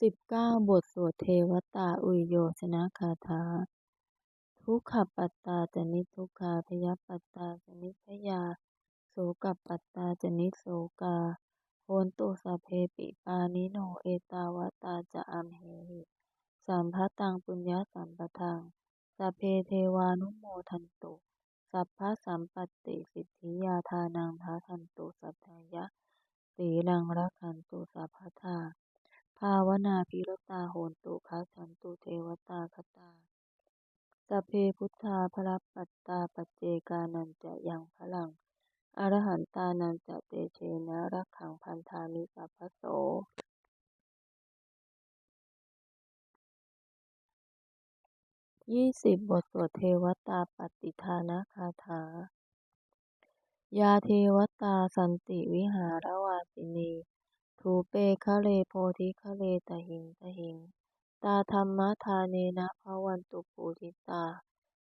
สิบเก้าบทสวดเทวตาอุยโยชนะคาถา ทุกขปัตตาจนิทุกขาพยปัตตาจนิพยา โสกปัตตาจนิโสกาโหนตุสัพเพปิปานิโนเอตาวตาจะอัมเหหิสัมภตังปุญญาสัมปทังสัพเพเทวานุโมทันตุ สัพพะสัมปติสิทธิยาทานังทาทันตุสัพพายะสีลังรักขันตุสัพพทา ภาวนาพิรตาโหนตุคัจฉันตุเทวตาคตาสเพพุทธาพระปัตตาปัจเจกานันจะยังพลัง อรหันตานันจะเตเชนะรักขังพันธามิสัพพโสยี่สิบบทสวดเทวตาปฏิทานะคาถา ยาเทวตาสันติวิหารวาสินี ทูเปคะเลโพธิคะเลตหิงตหิง ตาธรรมทาเนนะภวันตุปูทิตา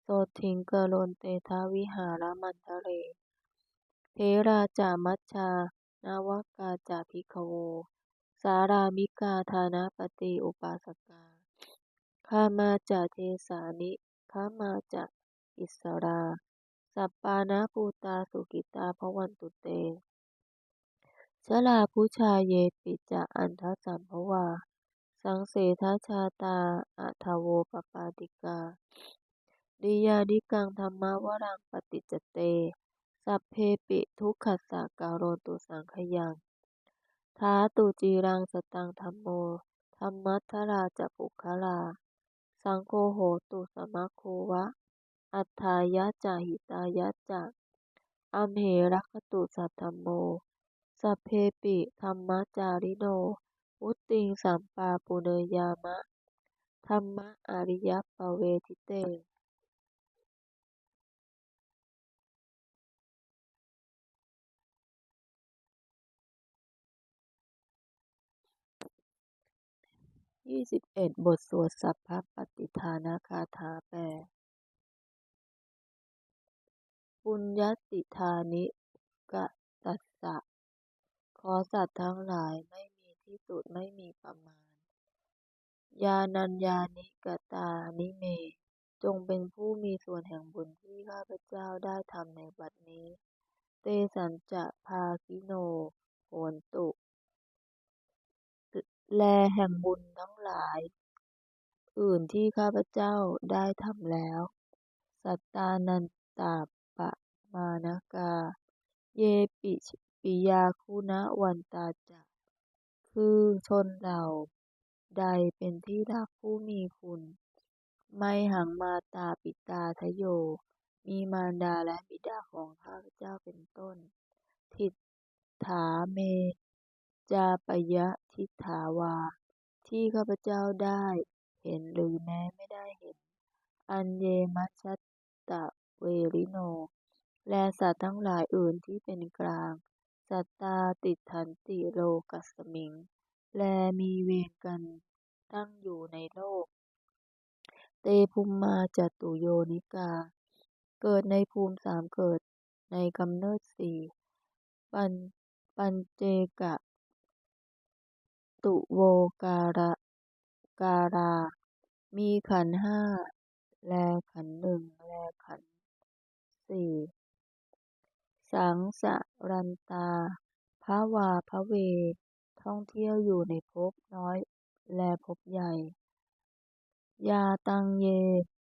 โสทิงเกโลนเตทาวิหารมันทะเล เทราจามัชชานาวกาจาภิกโว สารามิกาธานาปฏิอุปาสกาข้ามาจาเทสานิข้ามาจาอิสรา สัปปานาปูตาสุกิตาภวันตุเต ชลาผู้ชาเยปิจะอันทสัมภวา สังเสทชาตาอัทโวปปาติกาดิยาดิกังธรรมวรังปฏิจเต สัพเพปิทุกขัสสะการโรตุสังขยังท้าตุจีรังสตังธรรมโมธรรมัทราจะปุคลา สังโฆโหตุสมัคโควะ อัฏฐายะจาหิตายะจะอัมเหรัคตุสัทธโม สัพเพปิธรรมจาริโนวุติงสัมปาปุเนยามะ ธรรมะอริยปเวทิเตยี่สิบเอ็ดบทสวดสัพพปฏิทานาคาถาแปลปุญญติธานิกะตัสสะ ขอสัตว์ทั้งหลายไม่มีที่สุดไม่มีประมาณยานัญญานิกตานิเม จงเป็นผู้มีส่วนแห่งบุญที่ข้าพเจ้าได้ทำในบัดนี้ เตสัญจะภาคิโนโหนตุ แลแห่งบุญทั้งหลาย อื่นที่ข้าพเจ้าได้ทำแล้ว สัตตานันตาปะมานากา เยปิ ปิยาคุณวันตาจะ คือชนเหล่า ใดเป็นที่รักผู้มีคุณ ไม่หังมาตาปิตาทโย มีมารดาและบิดาของข้าพเจ้าเป็นต้น ทิฏฐาเม จาปยะทิฏฐาวา ที่ข้าพเจ้าได้เห็นหรือแม้ไม่ได้เห็น อันเยมัชตตะเวริโน และสัตว์ทั้งหลายอื่นที่เป็นกลาง สัตตาติทันติโลกัสมิง แลมีเวรกันตั้งอยู่ในโลก เตภูมิมาจตุโยนิกา เกิดในภูมิสามเกิดในกำเนิดสี่ปันปัญเจกะ ตุโวการะการา มีขันห้า แลขันหนึ่ง แลขันสี่ สังสรันตาพระวาพระเว ท่องเที่ยวอยู่ในภพน้อยและภพใหญ่ ยาตังเย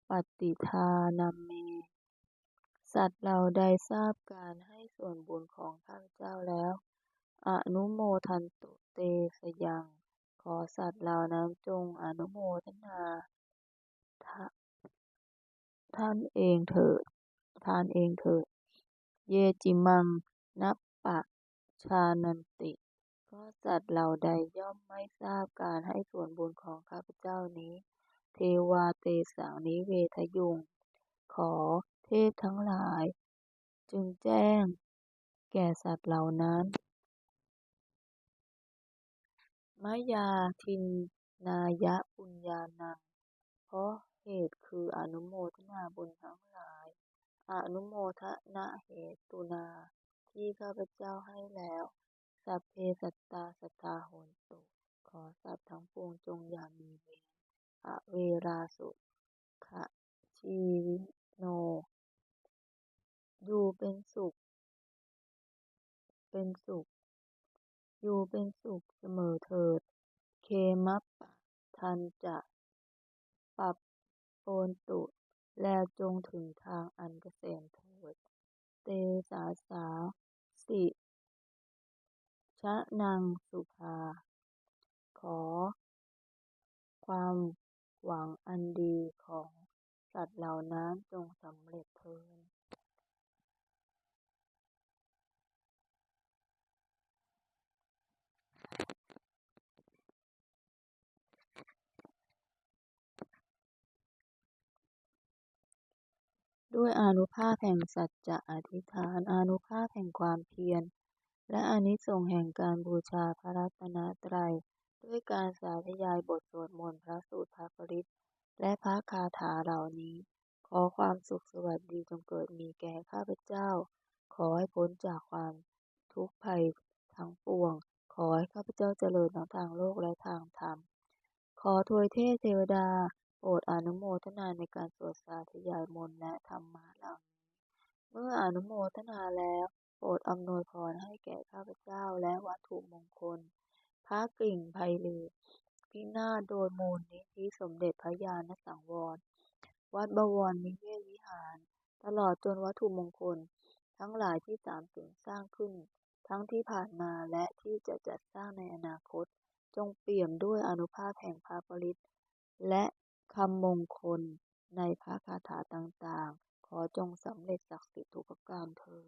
ปฏิทานัมเม สัตว์เราได้ทราบการให้ส่วนบุญของข้าพเจ้าแล้ว อนุโมทันตุเตสยัง ขอสัตว์เหล่านั้นจงอนุโมทนาท่านเองเถิดทานเองเถิด เยจิมัง นัปปะชานันติ ก็สัตว์เหล่าใดย่อมไม่ทราบการให้ส่วนบุญของข้าพเจ้านี้ เทวาเตสังนิเวทยุง ขอเทพทั้งหลาย จึงแจ้ง แก่สัตว์เหล่านั้นมยาทินนายะปุญญานัง เพราะเหตุคืออนุโมทนาบุญทั้งหลาย อนุโมทนาเหตุนา ที่ข้าพเจ้าให้แล้ว สัพเพสัตตาสัตตาโหนตุ ขอสัตว์ทั้งปวงจงอย่ามีเวรอเวราสุขะชีวิโน อยู่เป็นสุข เป็นสุข อยู่เป็นสุขเสมอเถิด เคมัปะทันจะปรับโปนตุ แลจงถึงทางอันเกษมเถิด เตสาสา สิชะนังสุภา ขอ ความหวังอันดีของสัตว์เหล่านั้นจงสำเร็จเถิด ด้วยอานุภาพแห่งสัจจะอธิษฐาน อานุภาพแห่งความเพียร และอนิสงส์แห่งการบูชาพระรัตนตรัย ด้วยการสาธยายบทสวดมนต์พระสูตรพระปริตรและพระคาถาเหล่านี้ ขอความสุขสวัสดีจงเกิดมีแก่ข้าพเจ้า ขอให้พ้นจากความทุกข์ภัยทั้งปวง ขอให้ข้าพเจ้าเจริญทั้งทางโลกและทางธรรม ขอทวยเทพเทวดา โปรดอนุโมทนาในการสวดสาธยายมนต์และธรรมะเหล่านี้เมื่ออนุโมทนาแล้ว โปรดอำนวยพรให้แก่ข้าพเจ้าและวัตถุมงคล พระกิ่งไพลือพินาศโดยมูลนิธิสมเด็จพระญาณสังวร วัดบวรนิเวศวิหาร ตลอดจนวัตถุมงคล ทั้งหลายที่สามสิ่งสร้างขึ้น ทั้งที่ผ่านมาและที่จะจัดสร้างในอนาคต จงเปี่ยมด้วยอนุภาพแห่งพระปริตและ คำมงคลในพระคาถาต่าง ๆ ขอจงสำเร็จศักดิ์สิทธิ์ทุกประการเทอ